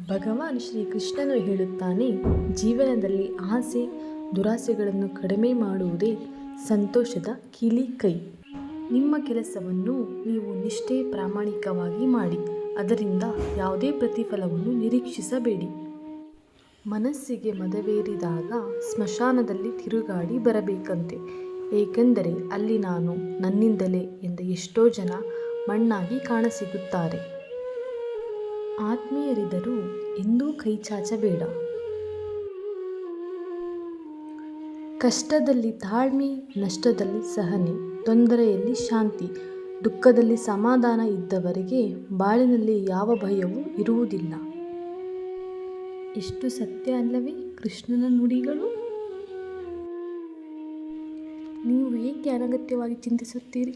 ಭಗವಾನ್ ಶ್ರೀಕೃಷ್ಣನು ಹೇಳುತ್ತಾನೆ, ಜೀವನದಲ್ಲಿ ಆಸೆ, ದುರಾಸೆಗಳನ್ನು ಕಡಿಮೆ ಮಾಡುವುದೇ ಸಂತೋಷದ ಕೀಲಿ ಕೈ. ನಿಮ್ಮ ಕೆಲಸವನ್ನು ನೀವು ನಿಷ್ಠೆ ಪ್ರಾಮಾಣಿಕವಾಗಿ ಮಾಡಿ, ಅದರಿಂದ ಯಾವುದೇ ಪ್ರತಿಫಲವನ್ನು ನಿರೀಕ್ಷಿಸಬೇಡಿ. ಮನಸ್ಸಿಗೆ ಮದವೇರಿದಾಗ ಸ್ಮಶಾನದಲ್ಲಿ ತಿರುಗಾಡಿ ಬರಬೇಕಂತೆ. ಏಕೆಂದರೆ ಅಲ್ಲಿ ನಾನು ನನ್ನಿಂದಲೇ ಎಂದ ಎಷ್ಟೋ ಜನ ಮಣ್ಣಾಗಿ ಕಾಣಸಿಗುತ್ತಾರೆ. ಆತ್ಮೀಯರಿದ್ದರೂ ಎಂದೂ ಕೈ ಚಾಚಬೇಡ. ಕಷ್ಟದಲ್ಲಿ ತಾಳ್ಮೆ, ನಷ್ಟದಲ್ಲಿ ಸಹನೆ, ತೊಂದರೆಯಲ್ಲಿ ಶಾಂತಿ, ದುಃಖದಲ್ಲಿ ಸಮಾಧಾನ ಇದ್ದವರಿಗೆ ಬಾಳಿನಲ್ಲಿ ಯಾವ ಭಯವೂ ಇರುವುದಿಲ್ಲ. ಎಷ್ಟು ಸತ್ಯ ಅಲ್ಲವೇ ಕೃಷ್ಣನ ನುಡಿಗಳು? ನೀವು ಏಕೆ ಅನಗತ್ಯವಾಗಿ ಚಿಂತಿಸುತ್ತೀರಿ?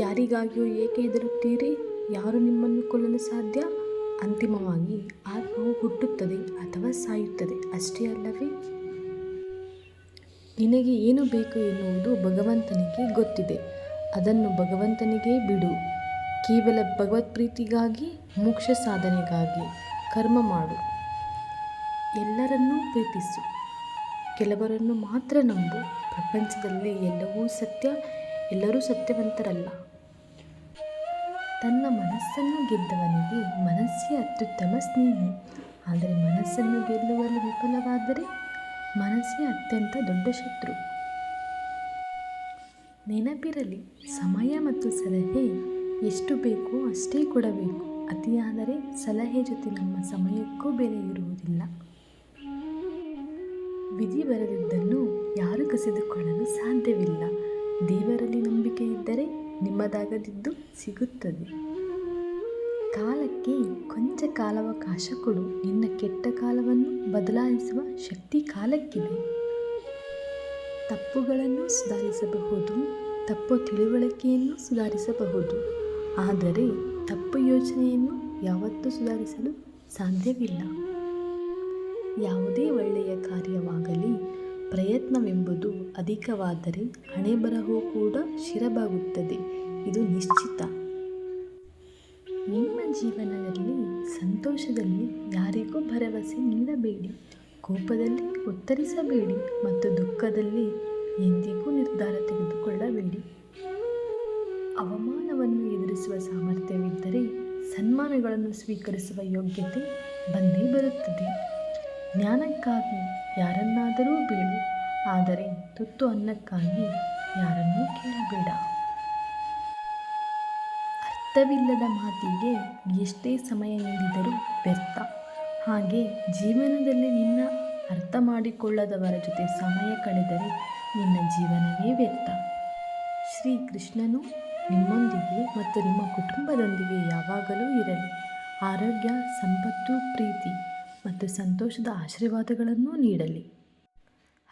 ಯಾರಿಗಾಗಿಯೂ ಏಕೆ ಹೆದರುತ್ತೀರಿ? ಯಾರು ನಿಮ್ಮನ್ನು ಕೊಲ್ಲಲು ಸಾಧ್ಯ? ಅಂತಿಮವಾಗಿ ಆತ್ಮವು ಹುಟ್ಟುತ್ತದೆ ಅಥವಾ ಸಾಯುತ್ತದೆ. ಅಷ್ಟೇ ಅಲ್ಲವೇ? ನಿನಗೆ ಏನು ಬೇಕು ಎನ್ನುವುದು ಭಗವಂತನಿಗೆ ಗೊತ್ತಿದೆ. ಅದನ್ನು ಭಗವಂತನಿಗೆ ಬಿಡು. ಕೇವಲ ಭಗವತ್ ಪ್ರೀತಿಗಾಗಿ ಮೋಕ್ಷ ಸಾಧನೆಗಾಗಿ ಕರ್ಮ ಮಾಡು. ಎಲ್ಲರನ್ನೂ ಪ್ರೀತಿಸು. ಕೆಲವರನ್ನು ಮಾತ್ರ ನಂಬು. ಪ್ರಪಂಚದಲ್ಲಿ ಎಲ್ಲವೂ ಸತ್ಯ, ಎಲ್ಲರೂ ಸತ್ಯವಂತರಲ್ಲ. ತನ್ನ ಮನಸ್ಸನ್ನು ಗೆದ್ದವನಿಗೆ ಮನಸ್ಸೇ ಅತ್ಯುತ್ತಮ ಸ್ನೇಹಿ. ಆದರೆ ಮನಸ್ಸನ್ನು ಗೆಲ್ಲುವಲ್ಲಿ ವಿಫಲವಾದರೆ ಮನಸ್ಸೇ ಅತ್ಯಂತ ದೊಡ್ಡ ಶತ್ರು. ನೆನಪಿರಲಿ, ಸಮಯ ಮತ್ತು ಸಲಹೆ ಎಷ್ಟು ಬೇಕೋ ಅಷ್ಟೇ ಕೊಡಬೇಕು. ಅತಿಯಾದರೆ ಸಲಹೆ ಜೊತೆ ನಮ್ಮ ಸಮಯಕ್ಕೂ ಬೆಲೆ ಇರುವುದಿಲ್ಲ. ವಿಧಿ ಬರೆದಿದ್ದನ್ನು ಯಾರು ಕಸಿದುಕೊಳ್ಳಲು ಸಾಧ್ಯವಿಲ್ಲ. ದೇವರಲ್ಲಿ ನಂಬಿಕೆ ಇದ್ದರೆ ನಿಮ್ಮದಾಗದಿದ್ದು ಸಿಗುತ್ತದೆ. ಕಾಲಕ್ಕೆ ಕೊಂಚ ಕಾಲಾವಕಾಶ ಕೊಡು. ನಿನ್ನ ಕೆಟ್ಟ ಕಾಲವನ್ನು ಬದಲಾಯಿಸುವ ಶಕ್ತಿ ಕಾಲಕ್ಕಿದೆ. ತಪ್ಪುಗಳನ್ನು ಸುಧಾರಿಸಬಹುದು. ತಪ್ಪು ತಿಳುವಳಿಕೆಯನ್ನು ಸುಧಾರಿಸಬಹುದು. ಆದರೆ ತಪ್ಪು ಯೋಚನೆಯನ್ನು ಯಾವತ್ತೂ ಸುಧಾರಿಸಲು ಸಾಧ್ಯವಿಲ್ಲ. ಯಾವುದೇ ಒಳ್ಳೆಯ ಕಾರ್ಯವಾಗಲಿ. ಪ್ರಯತ್ನವೆಂಬುದು ಅಧಿಕವಾದರೆ ಹಣೆ ಬರಹವೂ ಕೂಡ ಶಿರಬಾಗುತ್ತದೆ. ಇದು ನಿಶ್ಚಿತ. ನಿಮ್ಮ ಜೀವನದಲ್ಲಿ, ಸಂತೋಷದಲ್ಲಿ ಯಾರಿಗೂ ಭರವಸೆ ನೀಡಬೇಡಿ. ಕೋಪದಲ್ಲಿ ಉತ್ತರಿಸಬೇಡಿ ಮತ್ತು ದುಃಖದಲ್ಲಿ ಎಂದಿಗೂ ನಿರ್ಧಾರ ತೆಗೆದುಕೊಳ್ಳಬೇಡಿ. ಅವಮಾನವನ್ನು ಎದುರಿಸುವ ಸಾಮರ್ಥ್ಯವಿದ್ದರೆ ಸನ್ಮಾನಗಳನ್ನು ಸ್ವೀಕರಿಸುವ ಯೋಗ್ಯತೆ ಬಂದೇ ಬರುತ್ತದೆ. ಜ್ಞಾನಕ್ಕಾಗಿ ಯಾರನ್ನಾದರೂ ಬೀಳು ಆದರೆ ತುತ್ತು ಅನ್ನಕ್ಕಾಗಿ ಯಾರನ್ನೂ ಕೇಳಬೇಡ. ಅರ್ಥವಿಲ್ಲದ ಮಾತಿಗೆ ಎಷ್ಟೇ ಸಮಯ ನೀಡಿದರೂ ವ್ಯರ್ಥ. ಹಾಗೆ ಜೀವನದಲ್ಲಿ ನಿನ್ನ ಅರ್ಥ ಮಾಡಿಕೊಳ್ಳದವರ ಜೊತೆ ಸಮಯ ಕಳೆದರೆ ನಿನ್ನ ಜೀವನವೇ ವ್ಯರ್ಥ. ಶ್ರೀ ಕೃಷ್ಣನು ನಿಮ್ಮೊಂದಿಗೆ ಮತ್ತು ನಿಮ್ಮ ಕುಟುಂಬದೊಂದಿಗೆ ಯಾವಾಗಲೂ ಇರಲಿ. ಆರೋಗ್ಯ, ಸಂಪತ್ತು, ಪ್ರೀತಿ ಮತ್ತು ಸಂತೋಷದ ಆಶೀರ್ವಾದಗಳನ್ನು ನೀಡಲಿ.